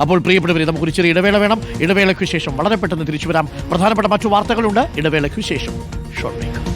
അപ്പോൾ പ്രിയപ്പെട്ടവരെ നമുക്കൊരു ചെറിയ ഇടവേള വേണം. ഇടവേളയ്ക്ക് ശേഷം വളരെ പെട്ടെന്ന് തിരിച്ചു വരാം. പ്രധാനപ്പെട്ട മറ്റു വാർത്തകളുണ്ട്. ഇടവേളയ്ക്ക് ശേഷം ഷോർട്ട് ബ്രേക്ക്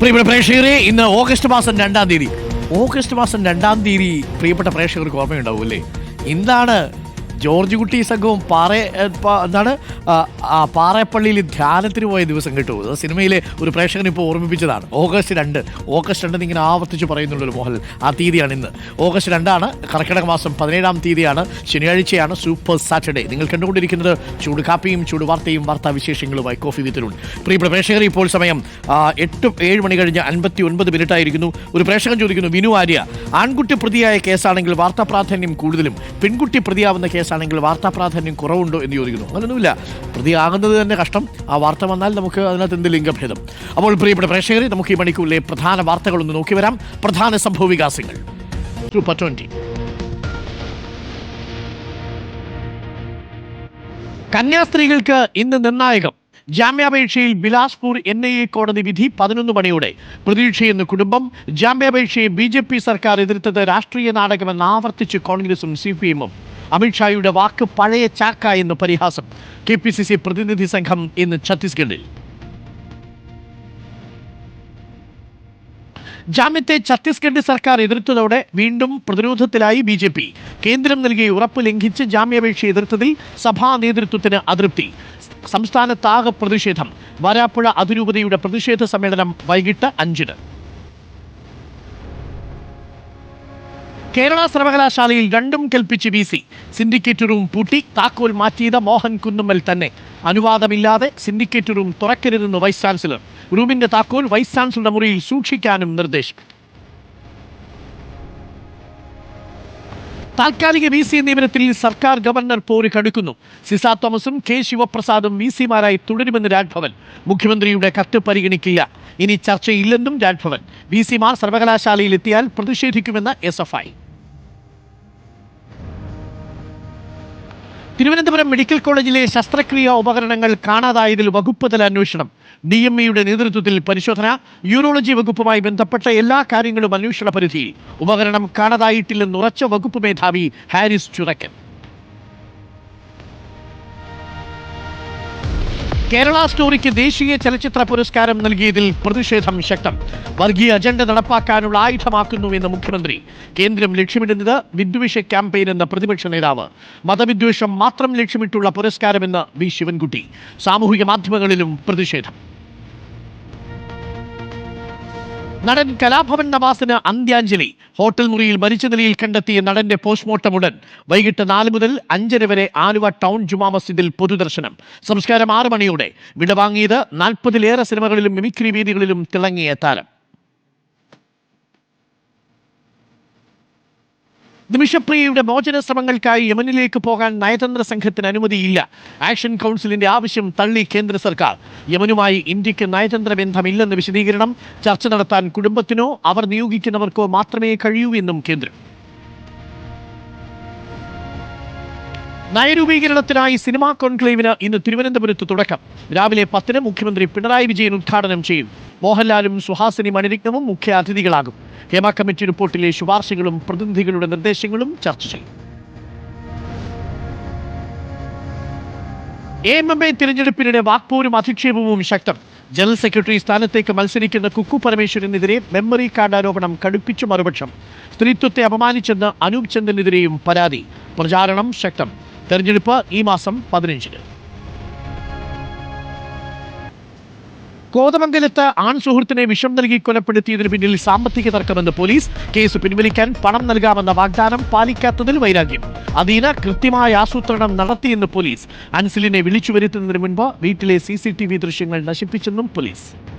പ്രിയപ്പെട്ട പ്രേക്ഷകരെ ഇന്ന് ഓഗസ്റ്റ് മാസം രണ്ടാം തീയതി. ഓഗസ്റ്റ് മാസം രണ്ടാം തീയതി പ്രിയപ്പെട്ട പ്രേക്ഷകർക്ക് ഓർമ്മയുണ്ടാവും അല്ലേ? എന്താണ് ജോർജ് കുട്ടി സംഘവും പാറ എന്താണ് പാറേപ്പള്ളിയിൽ ധ്യാനത്തിന് പോയ ദിവസം കേട്ടു. സിനിമയിലെ ഒരു പ്രേക്ഷകൻ ഇപ്പോൾ ഓർമ്മിപ്പിച്ചതാണ്. ഓഗസ്റ്റ് രണ്ട്. ഓഗസ്റ്റ് രണ്ടെന്ന് ഇങ്ങനെ ആവർത്തിച്ച് പറയുന്നുള്ളൊരു മോഹൻ ആ തീയതിയാണ് ഇന്ന്. ഓഗസ്റ്റ് രണ്ടാണ് കർക്കിടക മാസം പതിനേഴാം തീയതിയാണ് ശനിയാഴ്ചയാണ് സൂപ്പർ സാറ്റർഡേ. നിങ്ങൾ കണ്ടുകൊണ്ടിരിക്കുന്നത് ചൂട് കാപ്പിയും ചൂട് വാർത്തയും വാർത്താ വിശേഷങ്ങളുമായി കോഫി വിത്തിലുണ്ട് പ്രിയപ്പെട്ട പ്രേക്ഷകർ ഇപ്പോൾ സമയം എട്ട് ഏഴ് മണി കഴിഞ്ഞ് അൻപത്തി ഒൻപത് മിനിറ്റ് ആയിരിക്കുന്നു. ഒരു പ്രേക്ഷകൻ ചോദിക്കുന്നു വിനു ആര്യ ആൺകുട്ടി പ്രതിയായ കേസാണെങ്കിൽ വാർത്താ പ്രാധാന്യം കൂടുതലും പെൺകുട്ടി പ്രതിയാവുന്ന കേസാണെങ്കിൽ വാർത്താ പ്രാധാന്യം കുറവുണ്ടോ എന്ന് ചോദിക്കുന്നു. അങ്ങനെയൊന്നുമില്ല പ്രതിയാകുന്നത് തന്നെ കഷ്ടം. ആ വാർത്ത വന്നാൽ നമുക്ക് അതിനകത്ത് എന്ത് ലിംഗഭേദം? അപ്പോൾ പ്രിയപ്പെട്ട പ്രേക്ഷകരെ നമുക്ക് ഈ മണിക്കൂറിലെ പ്രധാന വാർത്തകളൊന്ന് നോക്കി വരാം. പ്രധാന സംഭവ വികാസങ്ങൾ. സൂപ്പർ കന്യാസ്ത്രീകൾക്ക് ഇന്ന് നിർണായകം. ജാമ്യാപേക്ഷയിൽ ബിലാസ്പൂർ എൻ ഐ എ കോടതി വിധി പതിനൊന്ന് മണിയോടെ. പ്രതീക്ഷയെന്ന് കുടുംബം ജാമ്യാപേക്ഷയെ ബി ജെ പി സർക്കാർ എതിർത്തത് രാഷ്ട്രീയ നാടകമെന്ന് ആവർത്തിച്ച് കോൺഗ്രസും സി പി എമ്മും. അമിത്ഷായുടെ വാക്ക് പഴയ ചാക്ക എന്ന് പരിഹാസം. കെ പി സി സി പ്രതിനിധി സംഘം ഇന്ന് ഛത്തീസ്ഗഡിൽ. ജാമ്യത്തെ ഛത്തീസ്ഗഡ് സർക്കാർ എതിർത്തതോടെ വീണ്ടും പ്രതിരോധത്തിലായി ബി ജെ പി. കേന്ദ്രം നൽകിയ ഉറപ്പ് ലംഘിച്ച് ജാമ്യാപേക്ഷ എതിർത്തതിൽ സഭാ നേതൃത്വത്തിന് അതൃപ്തി. സംസ്ഥാനത്താകെ പ്രതിഷേധം. വരാപ്പുഴ അതിരൂപതയുടെ പ്രതിഷേധ സമ്മേളനം വൈകിട്ട് അഞ്ചിന്. കേരള സർവകലാശാലയിൽ രണ്ടും കൽപ്പിച്ച് വി സി. സിൻഡിക്കേറ്റ് റൂം പൂട്ടി താക്കോൽ മാറ്റിയത് മോഹൻ കുന്നുമ്മൽ തന്നെ. അനുവാദമില്ലാതെ സിൻഡിക്കേറ്റ് റൂം തുറക്കരുതെന്ന് വൈസ് ചാൻസലർ. റൂമിന്റെ താക്കോൽ വൈസ് ചാൻസലറുടെ മുറിയിൽ സൂക്ഷിക്കാനും നിർദ്ദേശം. താൽക്കാലിക വി സി നിയമനത്തിൽ സർക്കാർ ഗവർണർ പോരി കടുക്കുന്നു. സിസ തോമസും കെ ശിവപ്രസാദും വി സിമാരായി തുടരുമെന്ന് രാജ്ഭവൻ മുഖ്യമന്ത്രിയുടെ കത്ത് പരിഗണിക്കില്ല ഇനി ചർച്ചയില്ലെന്നും രാജ്ഭവൻ വി സിമാർ സർവകലാശാലയിൽ എത്തിയാൽ പ്രതിഷേധിക്കുമെന്ന് S F I. Thiruvananthapuram medical കോളേജിലെ ശസ്ത്രക്രിയാ ഉപകരണങ്ങൾ കാണാതായതിൽ വകുപ്പ് തല അന്വേഷണം. ഡി എം ഇയുടെ നേതൃത്വത്തിൽ പരിശോധന. യൂറോളജി വകുപ്പുമായി ബന്ധപ്പെട്ട എല്ലാ കാര്യങ്ങളും അന്വേഷണ പരിധിയിൽ. ഉപകരണം കാണാതായിട്ടില്ലെന്ന് ഉറച്ച വകുപ്പ് മേധാവി ഹാരിസ് ചുറക്കൻ കേരള സ്റ്റോറിക്ക് ദേശീയ ചലച്ചിത്ര പുരസ്കാരം നൽകിയതിൽ പ്രതിഷേധം ശക്തം. വർഗീയ അജണ്ട നടപ്പാക്കാനുള്ള ആയുധമാക്കുന്നുവെന്ന് മുഖ്യമന്ത്രി. കേന്ദ്രം ലക്ഷ്യമിടുന്നത് വിദ്വേഷ ക്യാമ്പയിൻ എന്ന പ്രതിപക്ഷ നേതാവ്. മതവിദ്വേഷം മാത്രം ലക്ഷ്യമിട്ടുള്ള പുരസ്കാരമെന്ന് വി. ശിവൻകുട്ടി. സാമൂഹിക മാധ്യമങ്ങളിലും പ്രതിഷേധം. നടൻ കലാഭവൻ നവാസിന് അന്ത്യാഞ്ജലി. ഹോട്ടൽ മുറിയിൽ മരിച്ച നിലയിൽ കണ്ടെത്തിയ നടന്റെ പോസ്റ്റ്മോർട്ടം ഉടൻ വൈകിട്ട് നാല് മുതൽ അഞ്ചര വരെ ആലുവ ടൗൺ ജുമാ മസ്ജിദിൽ പൊതുദർശനം. സംസ്കാരം ആറ് മണിയോടെ. വിടവാങ്ങിയത് നാൽപ്പതിലേറെ സിനിമകളിലും മിമിക്രി വേദികളിലും തിളങ്ങിയ താരം. നിമിഷപ്രിയയുടെ മോചന ശ്രമങ്ങൾക്കായി യമനിലേക്ക് പോകാൻ നയതന്ത്ര സംഘത്തിന് അനുമതിയില്ല. ആക്ഷൻ കൗൺസിലിന്റെ ആവശ്യം തള്ളി കേന്ദ്ര സർക്കാർ. യമനുമായി ഇന്ത്യയ്ക്ക് നയതന്ത്ര ബന്ധമില്ലെന്ന് വിശദീകരണം. ചർച്ച നടത്താൻ കുടുംബത്തിനോ അവർ നിയോഗിക്കുന്നവർക്കോ മാത്രമേ കഴിയൂ എന്നും കേന്ദ്രം. നയരൂപീകരണത്തിനായി സിനിമാ കോൺക്ലേവിന് ഇന്ന് തിരുവനന്തപുരത്ത് തുടക്കം. രാവിലെ പത്തിന് മുഖ്യമന്ത്രി പിണറായി വിജയൻ ഉദ്ഘാടനം ചെയ്യും. മോഹൻലാലും സുഹാസിനി മണിരത്നവും മുഖ്യ അതിഥികളാകും. ഹേമ കമ്മിറ്റി റിപ്പോർട്ടിലെ ശുപാർശകളും പ്രതിനിധികളുടെ നിർദ്ദേശങ്ങളും ചർച്ച ചെയ്യും. എ എം എം എ തിരഞ്ഞെടുപ്പിനിടെ വാക്പോരും അധിക്ഷേപവും ശക്തം. ജനറൽ സെക്രട്ടറി സ്ഥാനത്തേക്ക് മത്സരിക്കുന്ന കുക്കു പരമേശ്വരനെതിരെ മെമ്മറി കാർഡ് ആരോപണം കടുപ്പിച്ചു മറുപക്ഷം. സ്ത്രീത്വത്തെ അപമാനിച്ചെന്ന് അനൂപ് ചന്ദനെതിരെയും പരാതി. പ്രചാരണം ശക്തം. തെരഞ്ഞെടുപ്പ് ഈ മാസം പതിനഞ്ചിന്. കോതമംഗലത്ത് ആൺ സുഹൃത്തിനെ വിഷം നൽകി കൊലപ്പെടുത്തിയതിന് പിന്നിൽ സാമ്പത്തിക തർക്കമെന്ന് പോലീസ്. കേസ് പിൻവലിക്കാൻ പണം നൽകാമെന്ന വാഗ്ദാനം പാലിക്കാത്തതിൽ വൈരാഗ്യം. അദീന കൃത്യമായ ആസൂത്രണം നടത്തിയെന്ന് പോലീസ്. അൻസിലിനെ വിളിച്ചു വരുത്തുന്നതിന് മുൻപ് വീട്ടിലെ സി ദൃശ്യങ്ങൾ നശിപ്പിച്ചെന്നും പോലീസ്.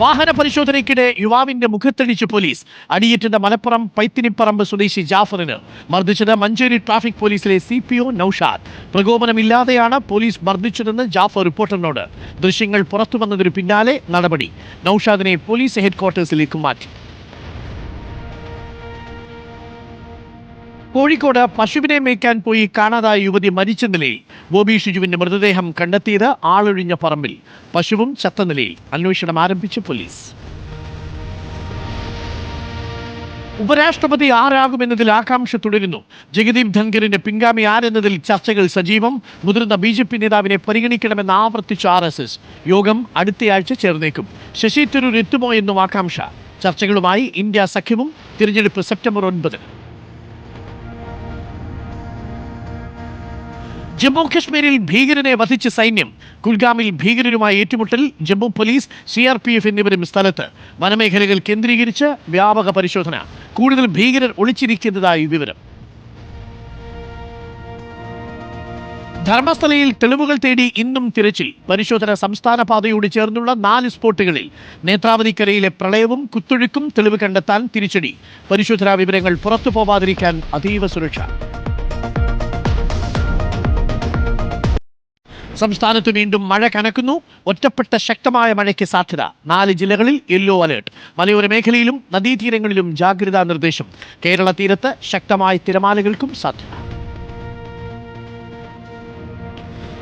വാഹന പരിശോധനയ്ക്കിടെ യുവാവിന്റെ മുഖത്തടിച്ച് പോലീസ്. അടിയേറ്റത് മലപ്പുറം പൈത്തിനിപ്പറമ്പ് സ്വദേശി ജാഫറിന് മർദ്ദിച്ചത് മഞ്ചേരി ട്രാഫിക് പോലീസിലെ സി പി ഒ നൌഷാദ്. പ്രകോപനമില്ലാതെയാണ് പോലീസ് മർദ്ദിച്ചതെന്ന് ജാഫർ റിപ്പോർട്ടറിനോട്. ദൃശ്യങ്ങൾ പുറത്തു വന്നതിനു പിന്നാലെ നടപടി. നൌഷാദിനെ പോലീസ് ഹെഡ്ക്വാർട്ടേഴ്സിലേക്ക് മാറ്റി. കോഴിക്കോട് പശുവിനെ മേയ്ക്കാൻ പോയി കാണാതായ യുവതി മരിച്ച നിലയിൽ ബോബി ഷിജുവിന്റെ മൃതദേഹം കണ്ടെത്തിയത് ആളൊഴിഞ്ഞ പറമ്പിൽ. പശുവും ചത്ത നിലയിൽ. അന്വേഷണം ആരംഭിച്ചു പോലീസ്. ഉപരാഷ്ട്രപതി ആരാകുമെന്നതിൽ ആകാംക്ഷ തുടരുന്നു. ജഗദീപ് ധൻഖറിന്റെ പിൻഗാമി ആരെന്നതിൽ ചർച്ചകൾ സജീവം. മുതിർന്ന ബി ജെ പി നേതാവിനെ പരിഗണിക്കണമെന്ന് ആവർത്തിച്ച ആർ എസ് എസ്. യോഗം അടുത്തയാഴ്ച ചേർന്നേക്കും. ശശി തരൂർ എത്തുമോ എന്നും ആകാംക്ഷ. ചർച്ചകളുമായി ഇന്ത്യ സഖ്യവും തിരഞ്ഞെടുപ്പ് സെപ്റ്റംബർ ഒൻപതിന്. ജമ്മു കശ്മീരിൽ ഭീകരനെ വധിച്ച സൈന്യം കുൽഗാമിൽ ഭീകരരുമായി ഏറ്റുമുട്ടൽ Jammu police C R P F എന്നിവരും സ്ഥലത്ത്. വനമേഖലകൾ കേന്ദ്രീകരിച്ച് വ്യാപക പരിശോധന. കൂടുതൽ ഭീകരർ ഒളിച്ചിരിക്കുന്നതായി വിവരം. ധർമ്മസ്ഥലയിൽ തെളിവുകൾ തേടി ഇന്നും തിരച്ചിൽ. പരിശോധന സംസ്ഥാന പാതയോട് ചേർന്നുള്ള നാല് സ്പോട്ടുകളിൽ നേത്രാവതിക്കരയിലെ പ്രളയവും കുത്തൊഴുക്കും തെളിവ് കണ്ടെത്താൻ തിരിച്ചടി. പരിശോധനാ വിവരങ്ങൾ പുറത്തു പോവാതിരിക്കാൻ അതീവ സുരക്ഷ. സംസ്ഥാനത്ത് വീണ്ടും മഴ കനക്കുന്നു. ഒറ്റപ്പെട്ട ശക്തമായ മഴയ്ക്ക് സാധ്യത. നാല് ജില്ലകളിൽ യെല്ലോ അലേർട്ട് മലയോര മേഖലയിലും നദീതീരങ്ങളിലും ജാഗ്രതാ നിർദ്ദേശം. കേരള തീരത്ത് ശക്തമായ തിരമാലകൾക്കും സാധ്യത.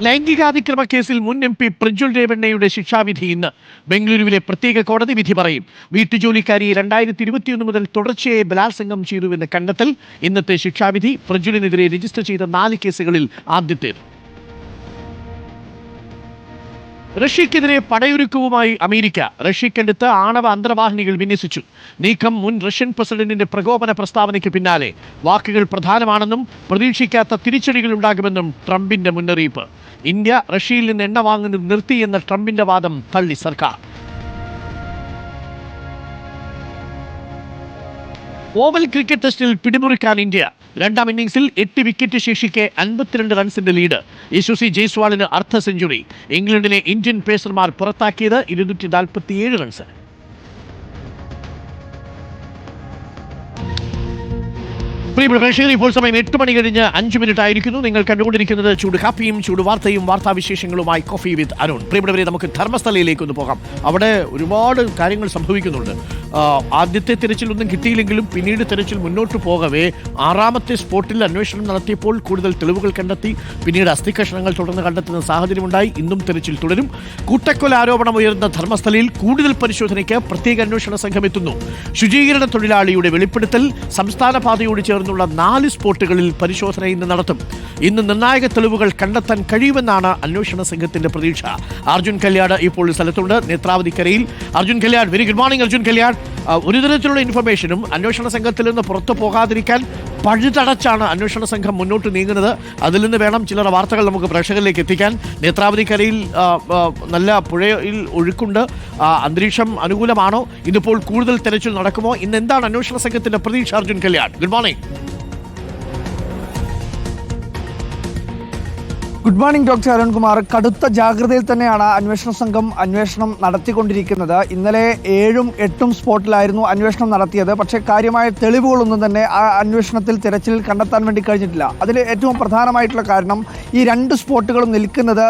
ലൈംഗികാതിക്രമ കേസിൽ മുൻ എം പി പ്രജ്വൽ രേവണ്ണയുടെ ശിക്ഷാവിധി ഇന്ന്. ബംഗളൂരുവിലെ പ്രത്യേക കോടതി വിധി പറയും. വീട്ടുജോലിക്കാരി രണ്ടായിരത്തി ഇരുപത്തിയൊന്ന് മുതൽ തുടർച്ചയായി ബലാത്സംഗം ചെയ്തുവെന്ന് കണ്ടെത്തൽ. ഇന്നത്തെ ശിക്ഷാവിധി പ്രജ്വലിനെതിരെ രജിസ്റ്റർ ചെയ്ത നാല് കേസുകളിൽ ആദ്യത്തേത്. റഷ്യക്കെതിരെ പടയൊരുക്കവുമായി അമേരിക്ക റഷ്യക്കടുത്ത് ആണവ അന്തർവാഹിനികൾ വിന്യസിച്ചു. നീക്കം മുൻ റഷ്യൻ പ്രസിഡന്റിന്റെ പ്രകോപന പ്രസ്താവനയ്ക്ക് പിന്നാലെ. വാക്കുകൾ പ്രധാനമാണെന്നും പ്രതീക്ഷിക്കാത്ത തിരിച്ചടികൾ ഉണ്ടാകുമെന്നും ട്രംപിന്റെ മുന്നറിയിപ്പ്. ഇന്ത്യ റഷ്യയിൽ നിന്ന് എണ്ണ വാങ്ങുന്നത് നിർത്തിയെന്ന ട്രംപിന്റെ വാദം തള്ളി സർക്കാർ. ഓവൽ ക്രിക്കറ്റ് ടെസ്റ്റിൽ പിടിമുറിക്കാൻ ഇന്ത്യ. രണ്ടാം ഇന്നിംഗ്സിൽ എട്ട് വിക്കറ്റ് ശേഷിക്കെ അൻപത്തിരണ്ട് റൺസിന്റെ ലീഡ്. യശസ്വി ജയ്സ്വാളിന് അർദ്ധ സെഞ്ചുറി. ഇംഗ്ലണ്ടിനെ ഇന്ത്യൻ പേസർമാർ പുറത്താക്കിയത് ഇരുന്നൂറ്റി നാൽപ്പത്തിയേഴ് റൺസ് പ്രിയപ്പെട്ട പ്രേക്ഷകർ ഇപ്പോൾ സമയം എട്ട് മണി കഴിഞ്ഞ് അഞ്ച് മിനിറ്റ് ആയിരിക്കുന്നു. നിങ്ങൾ കണ്ടുകൊണ്ടിരിക്കുന്നത് ചൂട് കാപ്പിയും ചൂട് വാർത്തയും വാർത്താവിശേഷങ്ങളുമായി കോഫി വിത്ത് അരുൺ. പ്രിയപ്പെട്ടവരെ നമുക്ക് ധർമ്മസ്ഥലയിലേക്ക് ഒന്ന് പോകാം. അവിടെ ഒരുപാട് കാര്യങ്ങൾ സംഭവിക്കുന്നുണ്ട്. ആദ്യത്തെ തിരച്ചിലൊന്നും കിട്ടിയില്ലെങ്കിലും പിന്നീട് തിരച്ചിൽ മുന്നോട്ട് പോകവേ ആറാമത്തെ സ്പോട്ടിൽ അന്വേഷണം നടത്തിയപ്പോൾ കൂടുതൽ തെളിവുകൾ കണ്ടെത്തി പിന്നീട് അസ്ഥികഷണങ്ങൾ തുടർന്ന് കണ്ടെത്തുന്ന സാഹചര്യമുണ്ടായി. ഇന്നും തിരച്ചിൽ തുടരും. കൂട്ടക്കൊല ആരോപണം ഉയർന്ന ധർമ്മസ്ഥലയിൽ കൂടുതൽ പരിശോധനയ്ക്ക് പ്രത്യേക അന്വേഷണ സംഘം എത്തുന്നു. ശുചീകരണ തൊഴിലാളിയുടെ വെളിപ്പെടുത്തൽ സംസ്ഥാന പാതയോട് ചേർന്നുള്ള നാല് സ്പോട്ടുകളിൽ പരിശോധന ഇന്ന് നടത്തും. ഇന്ന് നിർണായക തെളിവുകൾ കണ്ടെത്താൻ കഴിയുമെന്നാണ് അന്വേഷണ സംഘത്തിന്റെ പ്രതീക്ഷ. അർജുൻ കല്യാട് ഇപ്പോൾ സ്ഥലത്തുണ്ട് നേത്രാവതിക്കരയിൽ. Arjun Kalyad very good morning Arjun Kalyad ഒരു തരത്തിലുള്ള ഇൻഫർമേഷനും അന്വേഷണ സംഘത്തിൽ നിന്ന് പുറത്തു പോകാതിരിക്കാൻ പഴുതടച്ചാണ് അന്വേഷണ സംഘം മുന്നോട്ട് നീങ്ങുന്നത്. അതിൽ നിന്ന് വേണം ചില വാർത്തകൾ നമുക്ക് പ്രേക്ഷകരിലേക്ക് എത്തിക്കാൻ. നേത്രാവതിക്കരയിൽ നല്ല പുഴയിൽ ഒഴുക്കുണ്ട്. അന്തരീക്ഷം അനുകൂലമാണോ? ഇതിപ്പോൾ കൂടുതൽ തെരച്ചിൽ നടക്കുമോ? ഇന്ന് എന്താണ് അന്വേഷണ സംഘത്തിന്റെ പ്രതീക്ഷ Arjun Kalyan? Good morning good morning doctor Arunkumar കടുത്ത ജാഗ്രതയിൽ തന്നെയാണ് അന്വേഷണ സംഘം അന്വേഷണം നടത്തിക്കൊണ്ടിരിക്കുന്നത്. ഇന്നലെ ഏഴും എട്ടും സ്പോട്ടിലായിരുന്നു അന്വേഷണം നടത്തിയത്. പക്ഷേ കാര്യമായ തെളിവുകളൊന്നും തന്നെ ആ അന്വേഷണത്തിൽ തിരച്ചിലിൽ കണ്ടെത്താൻ വേണ്ടി കഴിഞ്ഞിട്ടില്ല. അതിൽ ഏറ്റവും പ്രധാനമായിട്ടുള്ള കാരണം ഈ രണ്ട് സ്പോട്ടുകളും നിൽക്കുന്നത്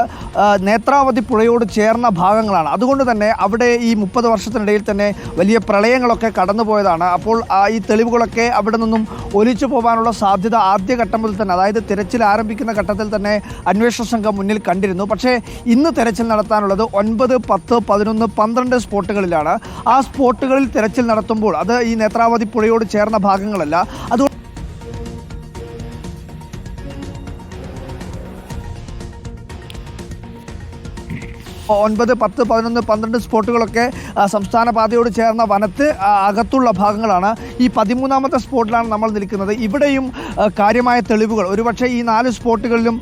നേത്രാവതി പുഴയോട് ചേർന്ന ഭാഗങ്ങളാണ്. അതുകൊണ്ട് തന്നെ അവിടെ ഈ മുപ്പത് വർഷത്തിനിടയിൽ തന്നെ വലിയ പ്രളയങ്ങളൊക്കെ കടന്നുപോയതാണ്. അപ്പോൾ ഈ തെളിവുകളൊക്കെ അവിടെ നിന്നും ഒലിച്ചു പോകാനുള്ള സാധ്യത ആദ്യഘട്ടം മുതൽ തന്നെ അതായത് തിരച്ചിൽ ആരംഭിക്കുന്ന ഘട്ടത്തിൽ തന്നെ അന്വേഷണ സംഘം മുന്നിൽ കണ്ടിരുന്നു. പക്ഷേ ഇന്ന് തെരച്ചിൽ നടത്താനുള്ളത് ഒൻപത് പത്ത് പതിനൊന്ന് പന്ത്രണ്ട് സ്പോട്ടുകളിലാണ്. ആ സ്പോട്ടുകളിൽ തെരച്ചിൽ നടത്തുമ്പോൾ അത് ഈ നേത്രാവതി പുഴയോട് ചേർന്ന ഭാഗങ്ങളല്ല. അതുകൊണ്ട് ഒൻപത് പത്ത് പതിനൊന്ന് പന്ത്രണ്ട് സ്പോട്ടുകളൊക്കെ സംസ്ഥാന പാതയോട് ചേർന്ന വനത്ത് അകത്തുള്ള ഭാഗങ്ങളാണ് ഈ പതിമൂന്നാമത്തെ സ്പോട്ടിലാണ് നമ്മൾ നിൽക്കുന്നത്. ഇവിടെയും കാര്യമായ തെളിവുകൾ. ഒരുപക്ഷെ ഈ നാല് സ്പോട്ടുകളിലും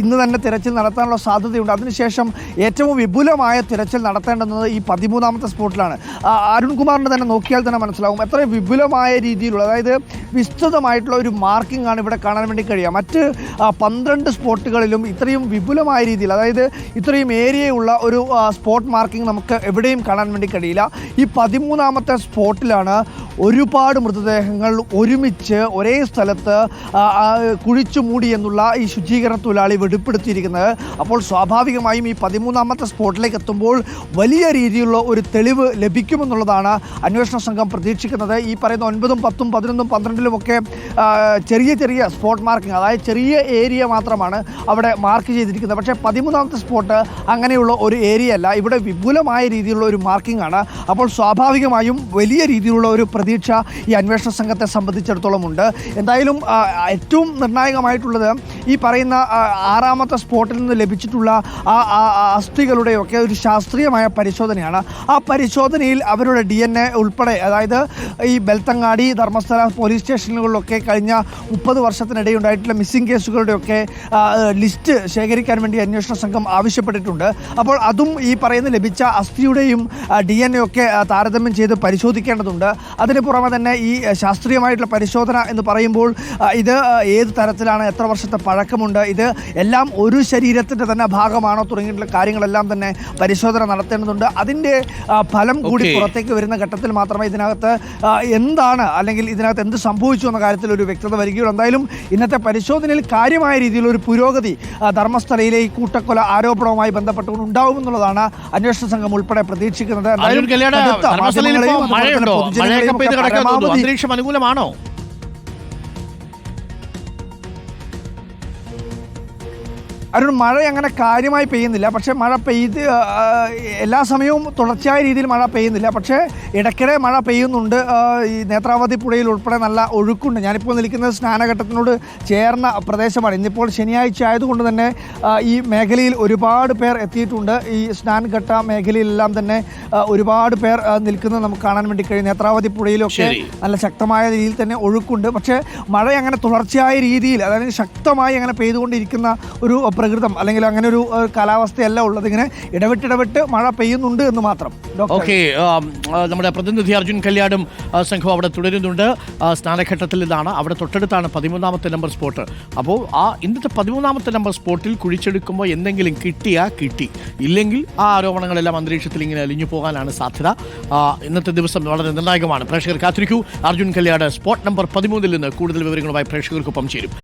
ഇന്ന് തന്നെ തിരച്ചിൽ നടത്താനുള്ള സാധ്യതയുണ്ട്. അതിനുശേഷം ഏറ്റവും വിപുലമായ തിരച്ചിൽ നടത്തേണ്ടുന്നത് ഈ പതിമൂന്നാമത്തെ സ്പോട്ടിലാണ്. അരുൺകുമാറിന്റെ തന്നെ നോക്കിയാൽ തന്നെ മനസ്സിലാവും. എത്ര വിപുലമായ രീതിയിലുള്ള അതായത് വിസ്തൃതമായിട്ടുള്ള ഒരു മാർക്കിംഗ് ആണ് ഇവിടെ കാണാൻ വേണ്ടി കഴിയുക. മറ്റ് പന്ത്രണ്ട് സ്പോട്ടുകളിലും ഇത്രയും വിപുലമായ രീതിയിൽ അതായത് ഇത്രയും ഏരിയയുള്ള ഒരു സ്പോട്ട് മാർക്കിംഗ് നമുക്ക് എവിടെയും കാണാൻ വേണ്ടി കഴിയില്ല. ഈ പതിമൂന്നാമത്തെ സ്പോട്ടിലാണ് ഒരുപാട് മൃതദേഹങ്ങൾ ഒരുമിച്ച് ഒരേ സ്ഥലത്ത് കുഴിച്ചു മൂടി എന്നുള്ള ഈ ശുചീകരണ തൊഴിലാളി വെളിപ്പെടുത്തിയിരിക്കുന്നത് അപ്പോൾ സ്വാഭാവികമായും ഈ പതിമൂന്നാമത്തെ സ്പോട്ടിലേക്ക് എത്തുമ്പോൾ വലിയ രീതിയിലുള്ള ഒരു തെളിവ് ലഭിക്കുമെന്നുള്ളതാണ് അന്വേഷണ സംഘം പ്രതീക്ഷിക്കുന്നത്. ഈ പറയുന്ന ഒൻപതും പത്തും പതിനൊന്നും പന്ത്രണ്ടിലും ഒക്കെ ചെറിയ ചെറിയ സ്പോട്ട് മാർക്കിംഗ് അതായത് ചെറിയ ഏരിയ മാത്രമാണ് അവിടെ മാർക്ക് ചെയ്തിരിക്കുന്നത്. പക്ഷേ പതിമൂന്നാമത്തെ സ്പോട്ട് അങ്ങനെയുള്ള ഒരു ഏരിയ അല്ല ഇവിടെ വിപുലമായ രീതിയിലുള്ള ഒരു മാർക്കിംഗ് ആണ് അപ്പോൾ സ്വാഭാവികമായും വലിയ രീതിയിലുള്ള ഒരു പ്രതീക്ഷ ഈ അന്വേഷണ സംഘത്തെ സംബന്ധിച്ചിടത്തോളം ഉണ്ട്. എന്തായാലും ഏറ്റവും നിർണായകമായിട്ടുള്ളത് ഈ പറയുന്ന ആറാമത്തെ സ്പോട്ടിൽ നിന്ന് ലഭിച്ചിട്ടുള്ള ആ അസ്ഥികളുടെയൊക്കെ ഒരു ശാസ്ത്രീയമായ പരിശോധനയാണ്. ആ പരിശോധനയിൽ അവരുടെ ഡി എൻ എ ഉൾപ്പെടെ അതായത് ഈ ബെൽത്തങ്ങാടി ധർമ്മസ്ഥല പോലീസ് സ്റ്റേഷനുകളിലൊക്കെ കഴിഞ്ഞ മുപ്പത് വർഷത്തിനിടെ ഉണ്ടായിട്ടുള്ള മിസ്സിംഗ് കേസുകളുടെയൊക്കെ ലിസ്റ്റ് ശേഖരിക്കാൻ വേണ്ടി അന്വേഷണ സംഘം ആവശ്യപ്പെട്ടിട്ടുണ്ട്. അപ്പോൾ അതും ഈ പറയുന്ന ലഭിച്ച അസ്ഥിയുടെയും ഡി എൻ എ ഒക്കെ താരതമ്യം ചെയ്ത് പരിശോധിക്കേണ്ടതുണ്ട്. അതിന് പുറമെ തന്നെ ഈ ശാസ്ത്രീയമായിട്ടുള്ള പരിശോധന എന്ന് പറയുമ്പോൾ ഇത് ഏത് തരത്തിലാണ് എത്ര വർഷത്തെ പഴക്കമുണ്ട് ഇത് എല്ലാം ഒരു ശരീരത്തിന്റെ തന്നെ ഭാഗമാണോ തുടങ്ങിയിട്ടുള്ള കാര്യങ്ങളെല്ലാം തന്നെ പരിശോധന നടത്തേണ്ടതുണ്ട്. അതിന്റെ ഫലം കൂടി പുറത്തേക്ക് വരുന്ന ഘട്ടത്തിൽ മാത്രമേ ഇതിനകത്ത് എന്താണ് അല്ലെങ്കിൽ ഇതിനകത്ത് എന്ത് സംഭവിച്ചു എന്ന കാര്യത്തിൽ ഒരു വ്യക്തത വരികയുള്ളൂ. എന്തായാലും ഇന്നത്തെ പരിശോധനയിൽ കാര്യമായ രീതിയിൽ ഒരു പുരോഗതി ധർമ്മസ്ഥലയിലെ ഈ കൂട്ടക്കൊല ആരോപണവുമായി ബന്ധപ്പെട്ടുകൊണ്ട് ഉണ്ടാവുമെന്നുള്ളതാണ് അന്വേഷണ സംഘം ഉൾപ്പെടെ പ്രതീക്ഷിക്കുന്നത്. കിടക്കുന്നു അന്തരീക്ഷം അനുകൂലമാണോ? അരുൺ മഴ അങ്ങനെ കാര്യമായി പെയ്യുന്നില്ല. പക്ഷേ മഴ പെയ്ത് എല്ലാ സമയവും തുടർച്ചയായ രീതിയിൽ മഴ പെയ്യുന്നില്ല. പക്ഷേ ഇടയ്ക്കിടെ മഴ പെയ്യുന്നുണ്ട്. ഈ നേത്രാവതി പുഴയിൽ ഉൾപ്പെടെ നല്ല ഒഴുക്കുണ്ട്. ഞാനിപ്പോൾ നിൽക്കുന്നത് സ്നാനഘട്ടത്തിനോട് ചേർന്ന പ്രദേശമാണ്. ഇന്നിപ്പോൾ ശനിയാഴ്ച ആയതുകൊണ്ട് തന്നെ ഈ മേഖലയിൽ ഒരുപാട് പേർ എത്തിയിട്ടുണ്ട്. ഈ സ്നാൻഘട്ട മേഖലയിലെല്ലാം തന്നെ ഒരുപാട് പേർ നിൽക്കുന്നത് നമുക്ക് കാണാൻ വേണ്ടി കഴിയും. നേത്രാവതി പുഴയിലൊക്കെ നല്ല ശക്തമായ രീതിയിൽ തന്നെ ഒഴുക്കുണ്ട്. പക്ഷേ മഴ അങ്ങനെ തുടർച്ചയായ രീതിയിൽ അതായത് ശക്തമായി അങ്ങനെ പെയ്തുകൊണ്ടിരിക്കുന്ന ഒരു പ്രകൃതം അല്ലെങ്കിൽ അങ്ങനെ ഒരു കാലാവസ്ഥയല്ല ഉള്ളത്. ഇങ്ങനെ ഇടവിട്ടിടവിട്ട് മഴ പെയ്യുന്നുണ്ട് എന്ന് മാത്രം. ഓക്കെ നമ്മുടെ പ്രതിനിധി അർജുൻ കല്യാടും സംഘവും അവിടെ തുടരുന്നുണ്ട്. സ്നാനഘട്ടത്തിൽ ഇതാണ്. അവിടെ തൊട്ടടുത്താണ് പതിമൂന്നാമത്തെ നമ്പർ സ്പോട്ട്. അപ്പോൾ ആ ഇന്നത്തെ പതിമൂന്നാമത്തെ നമ്പർ സ്പോട്ടിൽ കുഴിച്ചെടുക്കുമ്പോൾ എന്തെങ്കിലും കിട്ടിയാ കിട്ടി. ഇല്ലെങ്കിൽ ആ ആരോപണങ്ങളെല്ലാം അന്തരീക്ഷത്തിൽ ഇങ്ങനെ അലിഞ്ഞു പോകാനാണ് സാധ്യത. ഇന്നത്തെ ദിവസം വളരെ നിർണായകമാണ്. പ്രേക്ഷകർ കാത്തിരിക്കൂ അർജുൻ കല്യാട് സ്പോട്ട് നമ്പർ പതിമൂന്നിൽ നിന്ന് കൂടുതൽ വിവരങ്ങളുമായി പ്രേക്ഷകർക്കൊപ്പം ചേരും.